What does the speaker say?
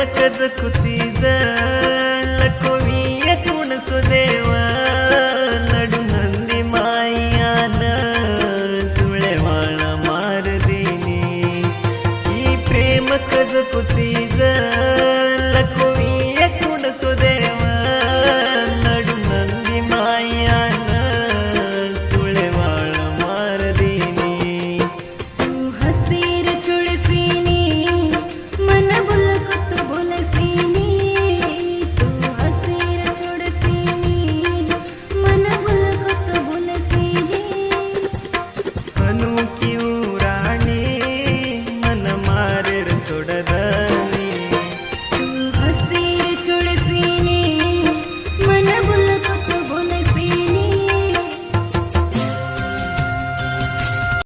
मकज कुची जा बनू क्यों